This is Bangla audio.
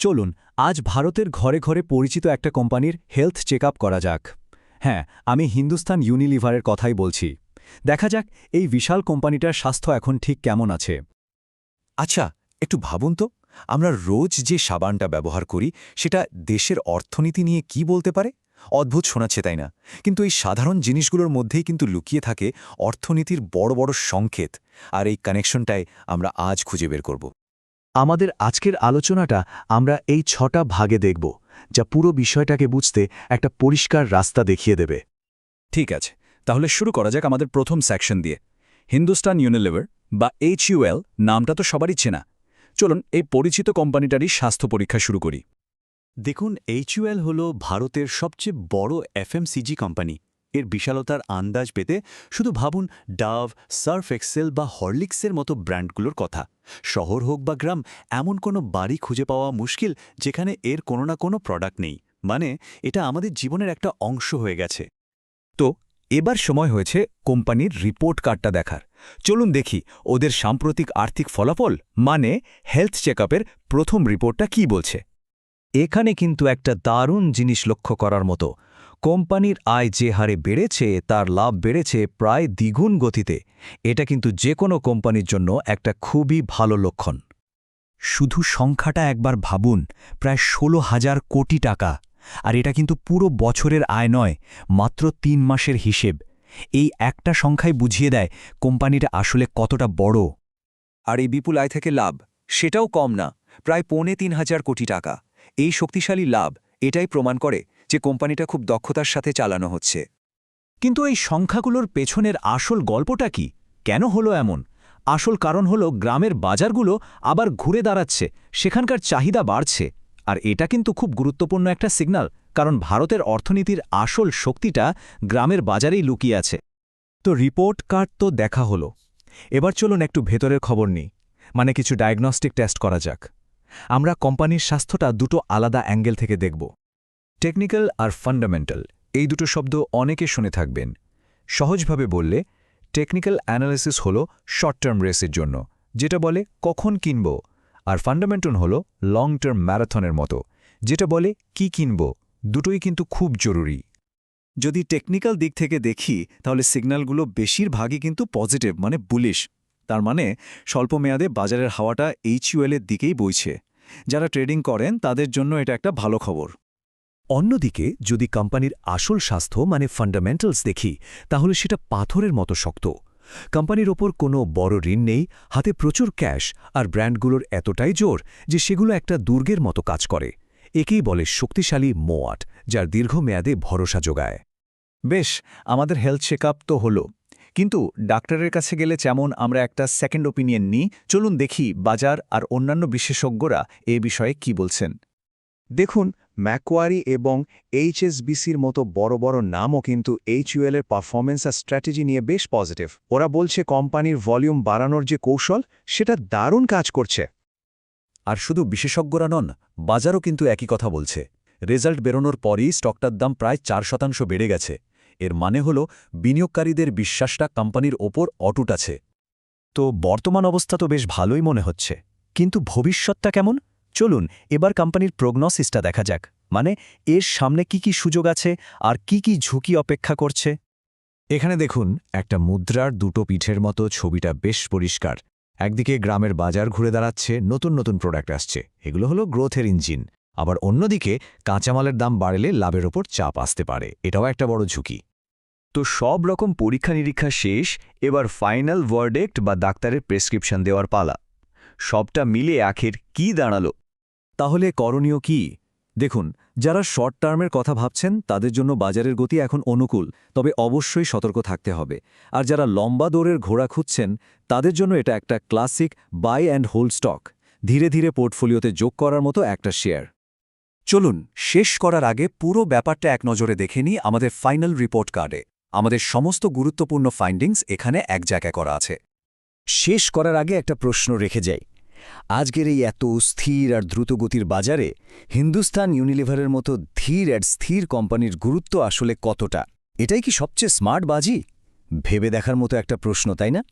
চলুন, আজ ভারতের ঘরে ঘরে পরিচিত একটা কোম্পানির হেলথ চেক করা যাক। হ্যাঁ আমি হিন্দুস্তান ইউনিলিভারের কথাই বলছি। দেখা যাক এই বিশাল কোম্পানিটার স্বাস্থ্য এখন ঠিক কেমন আছে। আচ্ছা একটু ভাবুন তো, আমরা রোজ যে সাবানটা ব্যবহার করি, সেটা দেশের অর্থনীতি নিয়ে কি বলতে পারে? অদ্ভুত শোনাচ্ছে, তাই না? কিন্তু এই সাধারণ জিনিসগুলোর মধ্যেই কিন্তু লুকিয়ে থাকে অর্থনীতির বড় বড় সংকেত, আর এই কানেকশনটাই আমরা আজ খুঁজে বের করব। আমাদের আজকের আলোচনাটা আমরা এই ছটা ভাগে দেখব যা পুরো বিষয়টাকে বুঝতে একটা পরিষ্কার রাস্তা দেখিয়ে দেবে। ঠিক আছে তাহলে শুরু করা যাক আমাদের প্রথম সেকশন দিয়ে। হিন্দুস্তান ইউনিলিভার বা এইচইউএল নামটা তো সবারই চেনা। চলুন এই পরিচিত কোম্পানিটারই স্বাস্থ্য পরীক্ষা শুরু করি। দেখুন এইচইউএল হল ভারতের সবচেয়ে বড় এফএমসিজি কোম্পানি এর বিশালতার আন্দাজ পেতে শুধু ভাবুন ডাভ, সার্ফ এক্সেল বা হরলিক্সের মতো ব্র্যান্ডগুলোর কথা। শহর হোক বা গ্রাম, এমন কোনো বাড়ি খুঁজে পাওয়া মুশকিল যেখানে এর কোনো না কোনো প্রোডাক্ট নেই। মানে এটা আমাদের জীবনের একটা অংশ হয়ে গেছে। তো এবার সময় হয়েছে কোম্পানির রিপোর্ট কার্ডটা দেখার। চলুন দেখি ওদের সাম্প্রতিক আর্থিক ফলাফল মানে হেলথ চেকআপের প্রথম রিপোর্টটা কি বলছে। এখানে কিন্তু একটা দারুণ জিনিস লক্ষ্য করার মতো। কোম্পানির আয় যে হারে বেড়েছে, তার লাভ বেড়েছে প্রায় দ্বিগুণ গতিতে। এটা কিন্তু যে কোনো কোম্পানির জন্য একটা খুবই ভালো লক্ষণ। শুধু সংখ্যাটা একবার ভাবুন, প্রায় ষোলো হাজার কোটি টাকা। আর এটা কিন্তু পুরো বছরের আয় নয়, মাত্র তিন মাসের হিসেব। এই একটা সংখ্যাই বুঝিয়ে দেয় কোম্পানিটা আসলে কতটা বড়। আর এই বিপুল আয় থেকে লাভ, সেটাও কম না, প্রায় পৌনে তিন হাজার কোটি টাকা। এই শক্তিশালী লাভ, এটাই প্রমাণ করে যে কোম্পানিটা খুব দক্ষতার সাথে চালানো হচ্ছে। কিন্তু এই সংখ্যাগুলোর পেছনের আসল গল্পটা কি? কেন হলো এমন? আসল কারণ হলো গ্রামের বাজারগুলো আবার ঘুরে দাঁড়াচ্ছে, সেখানকার চাহিদা বাড়ছে। আর এটা কিন্তু খুব গুরুত্বপূর্ণ একটা সিগন্যাল কারণ ভারতের অর্থনীতির আসল শক্তিটা গ্রামের বাজারেই লুকিয়ে আছে। তো রিপোর্ট কার্ড তো দেখা হলো। এবার চলুন একটু ভেতরের খবর নিই। মানে কিছু ডায়াগনস্টিক টেস্ট করা যাক। আমরা কোম্পানির স্বাস্থ্যটা দুটো আলাদা অ্যাঙ্গেল থেকে দেখব। টেকনিক্যাল আর ফান্ডামেন্টাল, এই দুটো শব্দ অনেকে শুনে থাকবেন। সহজভাবে বললে, টেকনিক্যাল অ্যানালিসিস হল শর্ট টার্ম রেসের জন্য, যেটা বলে কখন কিনব, আর ফান্ডামেন্টাল হল লং টার্ম ম্যারাথনের মতো, যেটা বলে কি কিনব, দুটোই কিন্তু খুব জরুরি। যদি টেকনিক্যাল দিক থেকে দেখি, তাহলে সিগন্যালগুলো বেশিরভাগই কিন্তু পজিটিভ মানে বুলিশ। তার মানে স্বল্পমেয়াদে বাজারের হাওয়াটা এইচইউএলের দিকেই বইছে। যারা ট্রেডিং করেন, তাদের জন্য এটা একটা ভালো খবর। অন্যদিকে, যদি কোম্পানির আসল স্বাস্থ্য মানে ফান্ডামেন্টালস দেখি, তাহলে সেটা পাথরের মতো শক্ত। কোম্পানির ওপর কোনো বড় ঋণ নেই, হাতে প্রচুর ক্যাশ, আর ব্র্যান্ডগুলোর এতটাই জোর যে সেগুলো একটা দুর্গের মতো কাজ করে। একেই বলে শক্তিশালী মোয়াট, যার দীর্ঘমেয়াদে ভরসা যোগায়। বেশ, আমাদের হেলথ চেক তো হলো। কিন্তু ডাক্তারের কাছে গেলে যেমন আমরা একটা সেকেন্ড ওপিনিয়ন নিই, চলুন দেখি বাজার আর অন্যান্য বিশেষজ্ঞরা এ বিষয়ে কি বলছেন। দেখুন ম্যাকোয়ারি এবং এইচএসবিসির মতো বড় বড় নামও কিন্তু এইচইউএলের পারফরমেন্স আর স্ট্র্যাটেজি নিয়ে বেশ পজিটিভ। ওরা বলছে, কোম্পানির ভলিউম বাড়ানোর যে কৌশল, সেটা দারুণ কাজ করছে। আর শুধু বিশেষজ্ঞরা নন, বাজারও কিন্তু একই কথা বলছে। রেজাল্ট বেরোনোর পরই স্টকটার দাম প্রায় চার শতাংশ বেড়ে গেছে। এর মানে হল, বিনিয়োগকারীদের বিশ্বাসটা কোম্পানির ওপর অটুট আছে। তো বর্তমান অবস্থা তো বেশ ভালোই মনে হচ্ছে। কিন্তু ভবিষ্যৎটা কেমন? চলুন, এবার কোম্পানির প্রগনসিসটা দেখা যাক। মানে এর সামনে কি কি সুযোগ আছে আর কি কি ঝুঁকি অপেক্ষা করছে? এখানে দেখুন, একটা মুদ্রার দুটো পিঠের মতো ছবিটা বেশ পরিষ্কার। একদিকে গ্রামের বাজার ঘুরে দাঁড়াচ্ছে, নতুন নতুন প্রোডাক্ট আসছে। এগুলো হলো গ্রোথের ইঞ্জিন আবার অন্যদিকে, কাঁচামালের দাম বাড়লে লাভের ওপর চাপ আসতে পারে। এটাও একটা বড় ঝুঁকি। তো সব রকম পরীক্ষা নিরীক্ষা শেষ, এবার ফাইনাল ওয়ার্ডেক্ট বা ডাক্তারের প্রেসক্রিপশন দেওয়ার পালা। সবটা মিলে আখের কি দাঁড়াল? তাহলে করণীয় কি? দেখুন, যারা শর্ট টার্মের কথা ভাবছেন, তাদের জন্য বাজারের গতি এখন অনুকূল, তবে অবশ্যই সতর্ক থাকতে হবে। আর যারা লম্বা দৌড়ের ঘোড়া খুঁজছেন, তাদের জন্য এটা একটা classic buy and hold stock ধীরে ধীরে পোর্টফোলিওতে যোগ করার মতো একটা শেয়ার চলুন, শেষ করার আগে পুরো ব্যাপারটা এক নজরে দেখে নিই আমাদের ফাইনাল রিপোর্ট কার্ডে আমাদের সমস্ত গুরুত্বপূর্ণ ফাইন্ডিংস এখানে এক জায়গায় করা আছে। শেষ করার আগে একটা প্রশ্ন রেখে যাই। আজকের এই এত স্থির আর দ্রুতগতির বাজারে হিন্দুস্তান ইউনিলিভারের মতো ধীর আর স্থির কোম্পানির গুরুত্ব আসলে কতটা? এটাই কি সবচেয়ে স্মার্ট বাজি? ভেবে দেখার মতো একটা প্রশ্ন, তাই না?